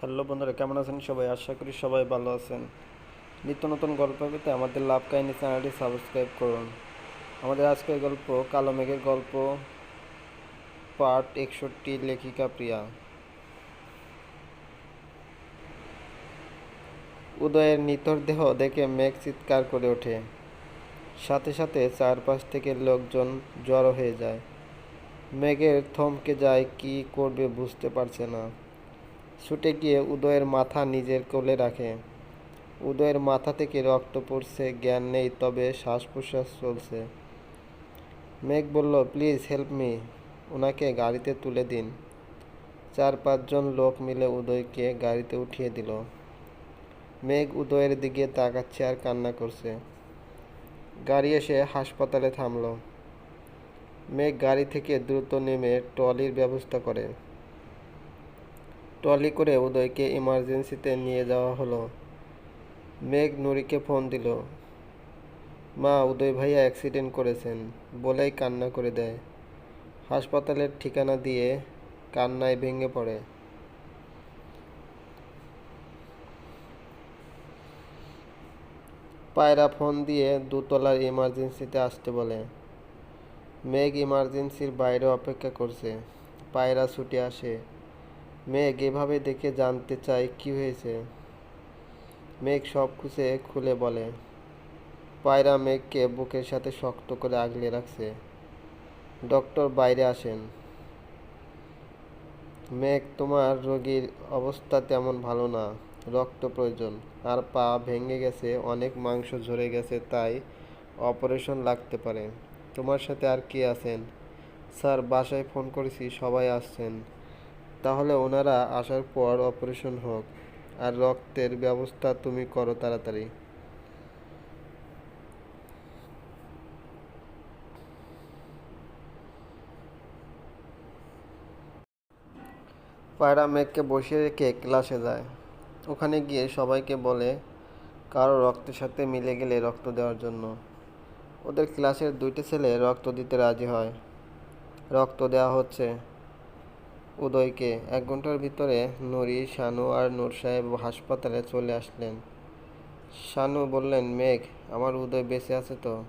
Hello বন্ধুরা, কেমন আছেন সবাই? আশা করি সবাই ভালো আছেন। নিত্য নতুন গল্প পেতে আমাদের লাভ কাহিনী চ্যানেলটি সাবস্ক্রাইব করুন। আমাদের আজকের গল্প, কালো মেঘের গল্প, পার্ট একষট্টি, লেখিকা প্রিয়া। উদয়ের নিথর দেহ দেখে মেঘ চিৎকার করে ওঠে। সাথে সাথে চারপাশ থেকে লোকজন জড়ো হয়ে যায়। মেঘের থমকে যায়, কি করবে বুঝতে পারছে না। ছুটে গিয়ে উদয়ের মাথা নিজের কোলে রাখে। উদয়ের মাথা থেকে রক্ত পড়ছে, জ্ঞান নেই, তবে শ্বাস প্রশ্বাস চলছে। মেঘ বলল, প্লিজ হেল্প মি ওনাকে গাড়িতে তুলে দিন। চার পাঁচজন লোক মিলে উদয়কে গাড়িতে উঠিয়ে দিল। মেঘ উদয়ের দিকে তাকাচ্ছে আর কান্না করছে। গাড়ি এসে হাসপাতালে থামল। মেঘ গাড়ি থেকে দ্রুত নেমে ট্রলির ব্যবস্থা করে। ট্রলি করে উদয়কে ইমার্জেন্সিতে নিয়ে যাওয়া হলো। মেঘ নুরিকে ফোন দিল, মা, উদয় ভাইয়া অ্যাক্সিডেন্ট করেছেন। বলেই কান্না করে দেয়। হাসপাতালের ঠিকানা দিয়ে কান্নায় ভেঙে পড়ে। পায়রা ফোন দিয়ে দুতলার ইমার্জেন্সিতে আসতে বলে। মেঘ ইমার্জেন্সির বাইরে অপেক্ষা করছে। পায়রা ছুটে আসে। মেঘ এভাবে দেখে জানতে চায় কি হয়েছে। মেঘ সব খুঁজে খুলে বলে। পায়রা মেঘকে বুকের সাথে শক্ত করে আগলে রাখছে। ডক্টর বাইরে আসেন। মেঘ, তোমার রোগীর অবস্থা তেমন ভালো না, রক্ত প্রয়োজন। আর পা ভেঙে গেছে, অনেক মাংস ঝরে গেছে, তাই অপারেশন লাগতে পারে। তোমার সাথে আর কে আছেন? স্যার, বাসায় ফোন করেছি, সবাই আসছেন। তাহলে ওনারা আসার পর অপারেশন হোক, আর রক্তের ব্যবস্থা তুমি করো তাড়াতাড়ি। পায়রা মেঘকে বসিয়ে রেখে ক্লাসে যায়। ওখানে গিয়ে সবাইকে বলে, কারও রক্তের সাথে মিলে গেলে রক্ত দেওয়ার জন্য। ওদের ক্লাসের দুইটা ছেলে রক্ত দিতে রাজি হয়। রক্ত দেওয়া হচ্ছে। উদয়কে। এক ঘণ্টার ভিতরে নুরি, শানু আর নূর সাহেব হাসপাতালে চলে আসলেন। শানু বললেন, মেঘ, আমার উদয় বেঁচে আছে তো?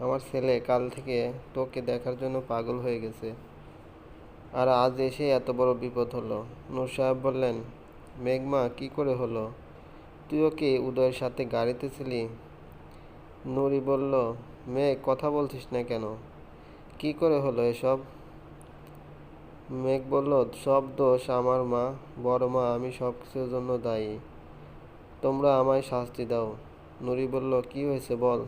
আমার ছেলে কাল থেকে তোকে দেখার জন্য পাগল হয়ে গেছে। আর আজ এসে এত বড় বিপদ হলো। নূর সাহেব বললেন মেঘমা কি করে হলো? তুইও কি উদয়ের সাথে গাড়িতে ছিলি? নুরি বলল, মেঘ, কথা বলছিস না কেন? কি করে হলো এসব? মেঘ বলল, সব দোষ আমার মা। বড় মা, আমি সব কিছুর জন্য দায়ী। তোমরা আমায় শাস্তি দাও। নুরি বলল, কি হয়েছে বল?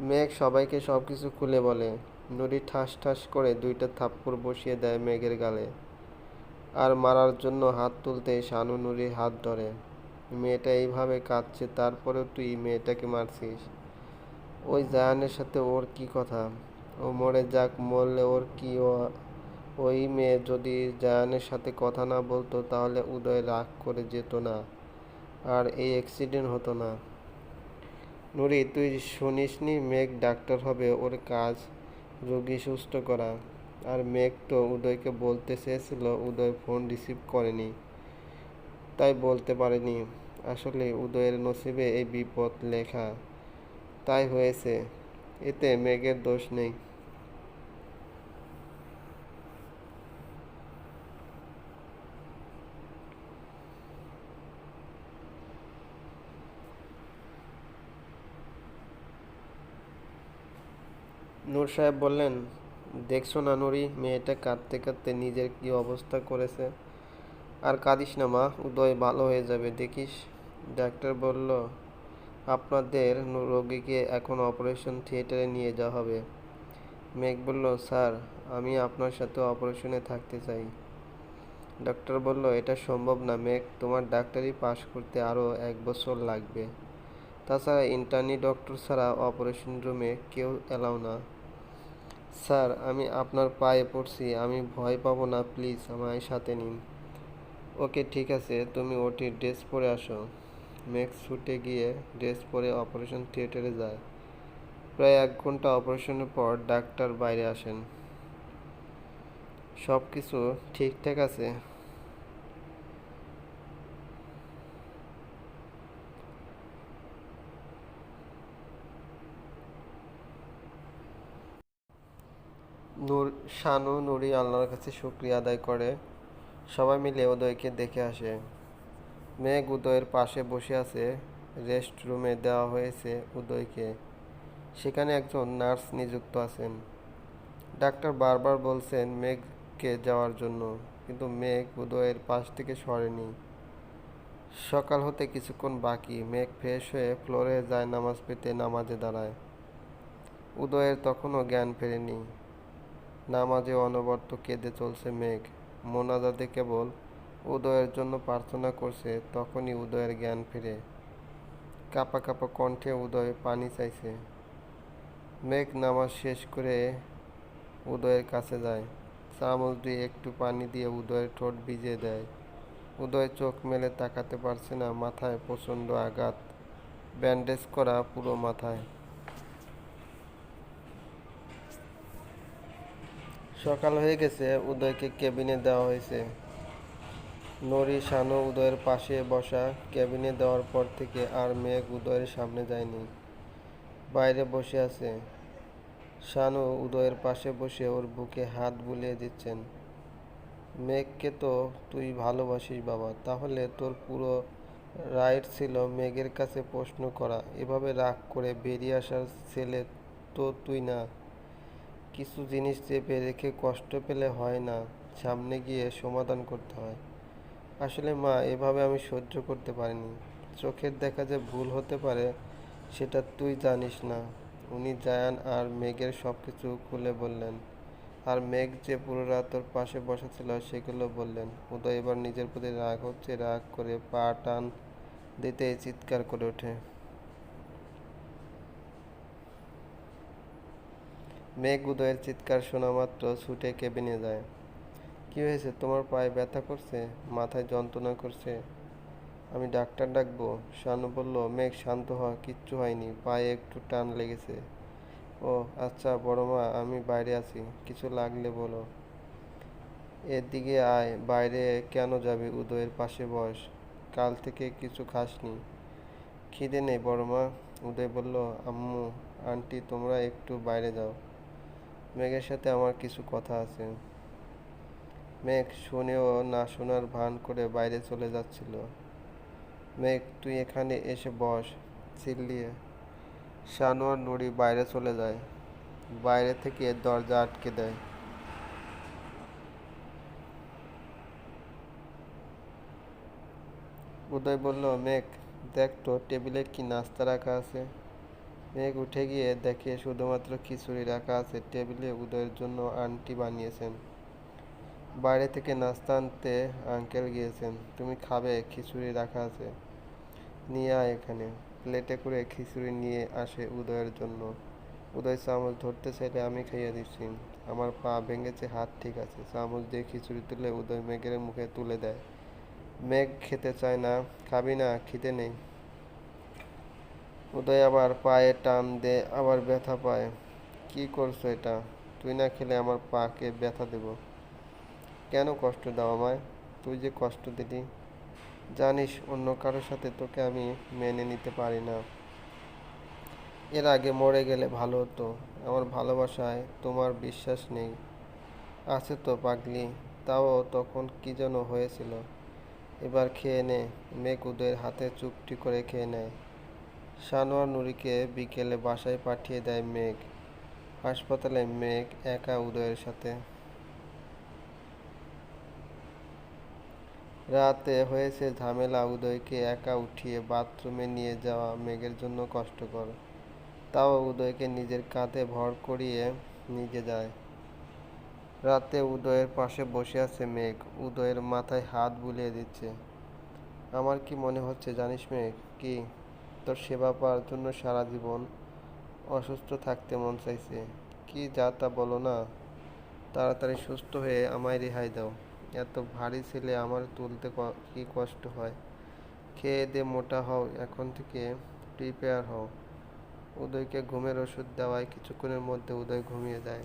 মেঘ সবাইকে সব কিছু খুলে বলে। নুরি ঠাস ঠাস করে দুইটা থাপ্পড় বসিয়ে দেয় মেঘের গালে। আর মারার জন্য হাত তুলতে শানু নুরি হাত ধরে। মেয়েটা এইভাবে কাঁদছে, তারপরেও তুই মেয়েটাকে মারছিস। ওই জায়ানের সাথে ওর কি কথা? ও মরে যাক, মরলে ওর কি ওই মেয়ে যদি জায়ানের সাথে কথা না বলতো তাহলে উদয় রাগ করে যেত না। আর এই অ্যাক্সিডেন্ট হতো না। নুরি, তুই শুনিসনি মেঘ ডাক্তার হবে, ওর কাজ রোগী সুস্থ করা। আর মেঘ তো উদয়কে বলতে চেয়েছিল, উদয় ফোন রিসিভ করেনি। তাই বলতে পারেনি। আসলে উদয়ের নসিবে এই বিপদ লেখা। তাই হয়েছে। এতে মেঘের দোষ নেই। নূর সাহেব বললেন, দেখছ না নুরি, মেয়েটা কাঁদতে কাঁদতে নিজের কি অবস্থা করেছে? আর কাঁদিস না মা, উদয় ভালো হয়ে যাবে, দেখিস। ডাক্তার বলল, আপনাদের রোগীকে এখন অপারেশন থিয়েটারে নিয়ে যাওয়া হবে। মেঘ বলল, স্যার, আমি আপনার সাথে অপারেশনে থাকতে চাই। ডক্টর বলল, এটা সম্ভব না মেঘ, তোমার ডাক্তারি পাশ করতে আরও এক বছর লাগবে। তাছাড়া ইন্টার্নি ডক্টর ছাড়া অপারেশন রুমে কেউ এলাও না। স্যার, আমি আপনার পায়ে পড়ছি। আমি ভয় পাবো না, প্লিজ আমায় সাথে নিন। ওকে, ঠিক আছে, তুমি ওটি ড্রেস পরে আসো। মেক্স ছুটে গিয়ে ড্রেস পরে অপারেশন থিয়েটারে যায়। প্রায় এক ঘণ্টা অপারেশনের পর ডাক্তার বাইরে আসেন। সব কিছু ঠিকঠাক আছে? নূর শানু, নুরি আল্লাহর কাছে শুক্রিয়া আদায় করে। সবাই মিলে উদয়কে দেখে আসে। মেঘ উদয়ের পাশে বসে আছে। রেস্ট রুমে দেওয়া হয়েছে উদয়কে। সেখানে একজন নার্স নিযুক্ত আছেন। ডাক্তার বারবার বলছেন মেঘকে যাওয়ার জন্য, কিন্তু মেঘ উদয়ের পাশ থেকে সরেনি। সকাল হতে কিছুক্ষণ বাকি, মেঘ ফ্রেশ হয়ে ফ্লোরে যায় নামাজ পেতে নামাজে দাঁড়ায়। উদয়ের তখনও জ্ঞান ফেরেনি। নামাজে অনবর্ত কেঁদে চলছে মেঘ। মোনাজাতে কেবল উদয়ের জন্য প্রার্থনা করছে, তখনই উদয়ের জ্ঞান ফিরে। কাপা কাপা কণ্ঠে উদয় পানি চাইছে। মেঘ নামাজ শেষ করে উদয়ের কাছে যায়। চামচ দিয়ে একটু পানি দিয়ে উদয়ের ঠোঁট ভিজিয়ে দেয়। উদয় চোখ মেলে তাকাতে পারছে না, মাথায় প্রচণ্ড আঘাত। ব্যান্ডেজ করা পুরো মাথায়। সকাল হয়ে গেছে, উদয়কে কেবিনে দেওয়া হয়েছে। নরি শানু উদয়ের পাশে বসা কেবিনে দেওয়ার পর থেকে আর মেঘ উদয়ের সামনে যায়নি। বাইরে বসে আছে। শানু উদয়ের পাশে বসে ওর বুকে হাত বুলিয়ে দিচ্ছেন। মেঘকে তো তুই ভালোবাসিস বাবা, তাহলে তোর পুরো রাইট ছিল মেঘের কাছে প্রশ্ন করা। এভাবে রাগ করে বেরিয়ে আসার ছেলে তো তুই না। কিছু জিনিস চেপে রেখে কষ্ট পেলে হয় না, সামনে গিয়ে সমাধান করতে হয়। আসলে মা, এভাবে আমি সহ্য করতে পারিনি। চোখের দেখা যে ভুল হতে পারে, সেটা তুই জানিস না। উনি জায়ান আর মেঘের সব কিছু খুলে বললেন। আর মেঘ যে পুরো রাত তোর পাশে বসা ছিল, সেগুলো বললেন। উদয় এবার নিজের প্রতি রাগ হচ্ছে, রাগ করে পা টান দিতে চিৎকার করে ওঠে। মেঘ উদয়ের চিৎকার শোনা মাত্র ছুটে কেবিনে যায়। কি হয়েছে? তোমার পায়ে ব্যথা করছে? মাথায় যন্ত্রণা করছে? আমি ডাক্তার ডাকবো। শানু বলল, মেঘ শান্ত হওয়া কিচ্ছু হয়নি। পায়ে একটু টান লেগেছে। ও আচ্ছা বড় মা, আমি বাইরে আছি। কিছু লাগলে বলো। এদিকে আয়, বাইরে কেন যাবি? উদয়ের পাশে বস। কাল থেকে কিছু খাসনি। খিদে নেই বড় মা? উদয় বলল, আম্মু, আন্টি, তোমরা একটু বাইরে যাও। মেঘের সাথে আমার কিছু কথা আছে। মেঘ শুনেও না শোনার ভান করে বাইরে চলে যাচ্ছিল। মেঘ, তুই এখানে এসে বস, চিল্লিয়ে। শানোয়ার নুড়ি বাইরে চলে যায়। বাইরে থেকে দরজা আটকে দেয়। উদয় বলল, মেঘ, দেখ তো, টেবিলে কি নাস্তা রাখা আছে? মেঘ উঠে গিয়ে দেখে শুধুমাত্র খিচুড়ি রাখা আছে টেবিলে উদয়ের জন্য আন্টি বানিয়েছেন। বাইরে থেকে নাস্তা আনতে আঙ্কেল গিয়েছেন। তুমি খাবে, খিচুড়ি রাখা আছে। নিয়ে আয় এখানে। প্লেটে করে খিচুড়ি নিয়ে আসে উদয়ের জন্য। উদয় চামচ ধরতে চাইলে আমি খাইয়ে দিচ্ছি। আমার পা ভেঙেছে, হাত ঠিক আছে। চামচ দিয়ে খিচুড়ি তুলে উদয় মেঘের মুখে তুলে দেয়। মেঘ খেতে চায় না। খাবি না, খিদে নেই। উদয় আবার পায়ে টান দে আবার ব্যথা পায়। কি করছ এটা? তুই না খেলে আমার পাকে ব্যথা দেব। কেন কষ্ট দাও আমায়? তুই যে কষ্ট দিলি। জানিস, অন্য কারোর সাথে তোকে আমি মেনে নিতে পারি না। এর আগে মরে গেলে ভালো হতো। আমার ভালোবাসায় তোমার বিশ্বাস নেই। আছে তো পাগলি। তাও তখন কি যেন হয়েছিল। এবার খেয়ে নে। মেঘ উদয়ের হাতে চুপটি করে খেয়ে নেয়। সানোয়ার নুরিকে বিকেলে বাসায় পাঠিয়ে দেয় মেঘ। হাসপাতালে মেঘ একা উদয়ের সাথে। রাতে হয়েছে ঝামেলা, উদয়কে একা উঠিয়ে বাথরুমে নিয়ে যাওয়া মেঘের জন্য কষ্টকর। তাও উদয়কে নিজের কাঁধে ভর করিয়ে নিজে যায়। রাতে উদয়ের পাশে বসে আছে মেঘ। উদয়ের মাথায় হাত বুলিয়ে দিচ্ছে। আমার কি মনে হচ্ছে জানিস মেঘ? কি? তোর সেবা পাওয়ার জন্য সারা জীবন অসুস্থ থাকতে মন চাইছে। কি যা তা বলো না। তাড়াতাড়ি সুস্থ হয়ে আমায় রেহাই দাও। এত ভারী ছেলে আমার তুলতে ক- কষ্ট হয়। খেয়ে দে মোটা হও, এখন থেকে প্রিপেয়ার হও। উদয়কে ঘুমের ওষুধ দেওয়ায় কিছুক্ষণের মধ্যে উদয় ঘুমিয়ে যায়।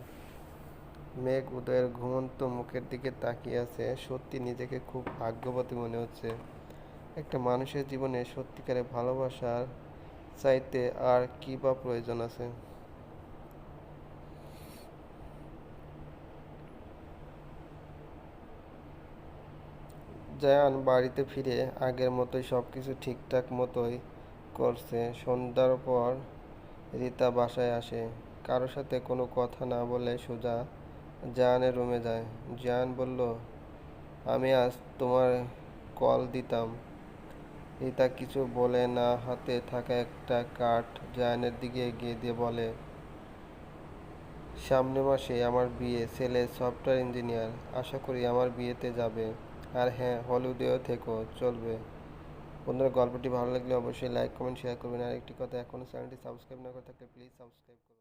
মেঘ উদয়ের ঘুমন্ত মুখের দিকে তাকিয়ে আছে। সত্যি নিজেকে খুব ভাগ্যবতী মনে হচ্ছে। একটা মানুষের জীবনে সত্যিকারের ভালোবাসার চাইতে আর কী বা প্রয়োজন আছে? জায়ান বাড়িতে ফিরে আগের মতোই সব কিছু ঠিকঠাক মতোই করছে। সন্ধ্যার পর রীতা বাসায় আসে। কারোর সাথে কোনো কথা না বলে সোজা জায়ানের রুমে যায়। জায়ান বলল, আমি আজ তোমার কল দিতাম। রীতা কিছু বলে না, হাতে থাকা একটা কাঠ জায়ানের দিকে এগিয়ে দিয়ে বলে, সামনে মাসে আমার বিয়ে, ছেলে সফটওয়্যার ইঞ্জিনিয়ার, আশা করি আমার বিয়েতে যাবে। আর হ্যাঁ হলিউডেও থেকো, চলবে। বন্ধুরা, গল্পটি ভালো লাগলে অবশ্যই লাইক, কমেন্ট, শেয়ার করবেন। আর একটি কথা, এখনও চ্যানেলটি সাবস্ক্রাইব না করে থাকলে প্লিজ সাবস্ক্রাইব